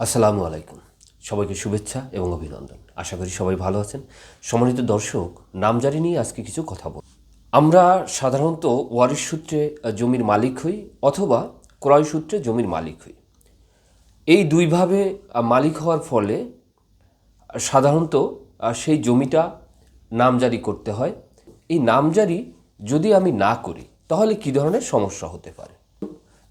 আসসালামু আলাইকুম। সবাইকে শুভেচ্ছা এবং অভিনন্দন। আশা করি সবাই ভালো আছেন। সম্মানিত দর্শক, নামজারি নিয়ে আজকে কিছু কথা বল আমরা সাধারণত ওয়ারিশ সূত্রে জমির মালিক হই অথবা ক্রয় সূত্রে জমির মালিক হই। এই দুইভাবে মালিক হওয়ার ফলে সাধারণত সেই জমিটা নামজারি করতে হয়। এই নামজারি যদি আমি না করি, তাহলে কী ধরনের সমস্যা হতে পারে?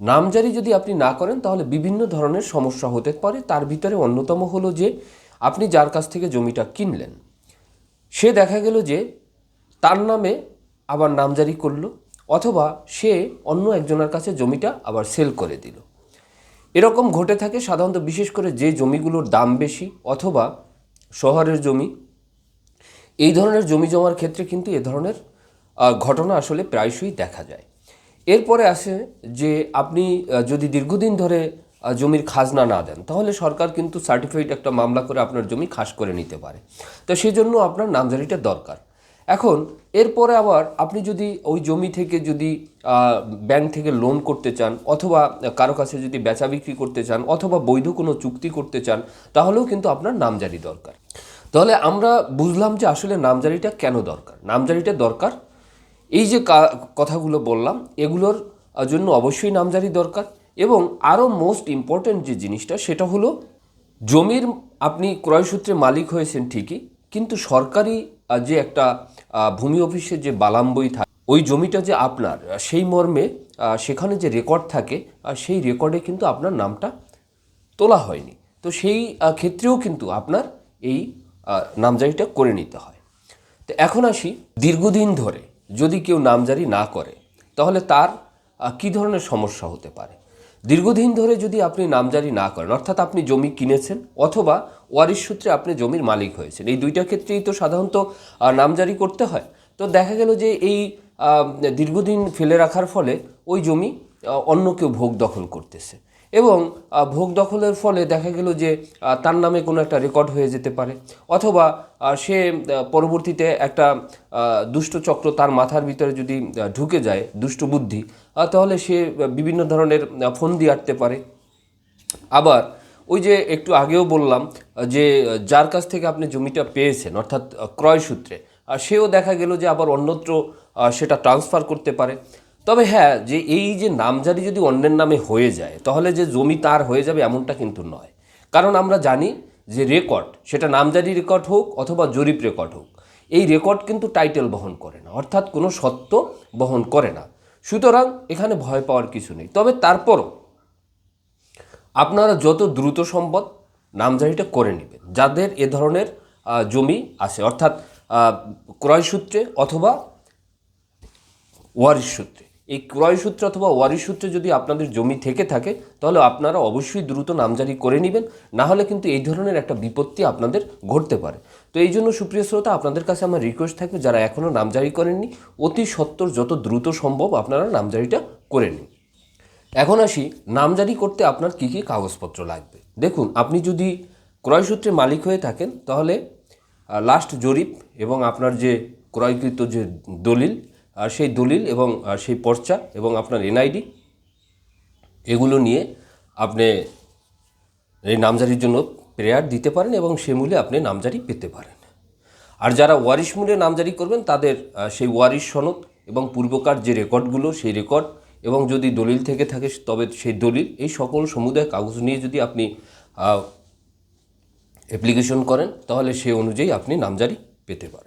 নামজারি যদি আপনি না করেন, তাহলে বিভিন্ন ধরনের সমস্যা হতে পারে। তার ভিতরে অন্যতম হলো যে, আপনি যার কাছ থেকে জমিটা কিনলেন, সে দেখা গেল যে, তার নামে আবার নামজারি করল, অথবা সে অন্য একজনের কাছে জমিটা আবার সেল করে দিল। এরকম ঘটে থাকে সাধারণত বিশেষ করে যে জমিগুলোর দাম বেশি, অথবা শহরের জমি। এই ধরনের জমি জমার ক্ষেত্রে কিন্তু এ ধরনের ঘটনা আসলে প্রায়শই দেখা যায়। এরপরে আসে যে আপনি যদি দীর্ঘদিন ধরে জমির খাজনা না দেন, তাহলে সরকার কিন্তু সার্টিফাইড একটা মামলা করে আপনার জমি খাস করে নিতে পারে। তো সেই জন্য আপনার নামজারিটা দরকার। এখন, এরপরে আবার আপনি যদি ওই জমি থেকে যদি ব্যাংক থেকে লোন করতে চান, অথবা কারও কাছে যদি বেচা বিক্রি করতে চান, অথবা বৈধ কোনো চুক্তি করতে চান, তাহলেও কিন্তু আপনার নামজারি দরকার। তাহলে আমরা বুঝলাম যে আসলে নামজারিটা কেন দরকার? নামজারিটা দরকার এই যে কথাগুলো বললাম, এগুলোর জন্য অবশ্যই নামজারি দরকার এবং আরও মোস্ট ইম্পর্ট্যান্ট যে জিনিসটা সেটা হলো জমির, আপনি ক্রয়সূত্রে মালিক হয়েছেন ঠিকই, কিন্তু সরকারি যে একটা ভূমি অফিসের যে বালাম বই থাকে ওই জমিটা যে আপনার সেই মর্মে সেখানে যে রেকর্ড থাকে সেই রেকর্ডে কিন্তু আপনার নামটা তোলা হয়নি। তো সেই ক্ষেত্রেও কিন্তু আপনার এই নামজারিটা করে নিতে হয়। তো এখন আসি দীর্ঘদিন ধরে যদি কেউ নামজারি না করে, তাহলে তার কী ধরনের সমস্যা হতে পারে? দীর্ঘদিন ধরে যদি আপনি নামজারি না করেন, অর্থাৎ আপনি জমি কিনেছেন অথবা ওয়ারিশ সূত্রে আপনি জমির মালিক হয়েছেন, এই দুইটা ক্ষেত্রেই তো সাধারণত নামজারি করতে হয়। তো দেখা গেল যে এই দীর্ঘদিন ফেলে রাখার ফলে ওই জমি অন্য কেউ ভোগ দখল করতেছে। এবং ভোগ দখলের ফলে দেখা গেল যে তার নামে কোনো একটা রেকর্ড হয়ে যেতে পারে। অথবা সে পরবর্তীতে একটা দুষ্ট চক্র তার মাথার ভিতরে যদি ঢুকে যায় দুষ্ট বুদ্ধি তাহলে সে বিভিন্ন ধরনের আহ, ফোন দিয়ে আটতে পারে। আবার ওই যে একটু আগেও বললাম যে যার কাছ থেকে আপনি জমিটা পেয়েছেন অর্থাৎ ক্রয় সূত্রে সেও দেখা গেল যে আবার অন্যত্র সেটা ট্রান্সফার করতে পারে। তবে হ্যাঁ যে এই যে নামজারি যদি অন্যের নামে হয়ে যায়, তাহলে যে জমি তার হয়ে যাবে এমনটা কিন্তু নয়। কারণ আমরা জানি যে রেকর্ড, সেটা নামজারি রেকর্ড হোক অথবা জরিপ রেকর্ড হোক, এই রেকর্ড কিন্তু টাইটেল বহন করে না, অর্থাৎ কোনো সত্য বহন করে না। সুতরাং এখানে ভয় পাওয়ার কিছু নেই। তবে তারপরও আপনারা যত দ্রুত সম্ভব নামজারিটা করে নেবেন, যাদের এ ধরনের জমি আছে, অর্থাৎ ক্রয় সূত্রে অথবা ওয়ারিশ সূত্রে। এই ক্রয় সূত্রে অথবা ওয়ারি সূত্রে যদি আপনাদের জমি থেকে থাকে, তাহলে আপনারা অবশ্যই দ্রুত নামজারি করে নেবেন। না হলে কিন্তু এই ধরনের একটা বিপত্তি আপনাদের ঘটতে পারে। তো এই জন্য সুপ্রিয় শ্রোতা, আপনাদের কাছে আমার রিকোয়েস্ট থাকবে, যারা এখনও নামজারি করেননি, অতি সত্বর যত দ্রুত সম্ভব আপনারা নামজারিটা করে নিন। এখন আসি, নামজারি করতে আপনার কী কী কাগজপত্র লাগবে? দেখুন, আপনি যদি ক্রয়সূত্রে মালিক হয়ে থাকেন, তাহলে লাস্ট জরিপ এবং আপনার যে ক্রয়কৃত যে দলিল আর সেই দলিল এবং সেই পর্চা এবং আপনার এনআইডি, এগুলো নিয়ে আপনি এই নামজারির জন্য প্রেয়ার দিতে পারেন এবং সে মূল্যে আপনি নামজারি পেতে পারেন। আর যারা ওয়ারিশ মূল্যে নামজারি করবেন, তাদের সেই ওয়ারিশ সনদ এবং পূর্বকার যে রেকর্ডগুলো, সেই রেকর্ড এবং যদি দলিল থেকে থাকে, তবে সেই দলিল, এই সকল সমুদায় কাগজ নিয়ে যদি আপনি অ্যাপ্লিকেশন করেন, তাহলে সে অনুযায়ী আপনি নামজারি পেতে পারেন।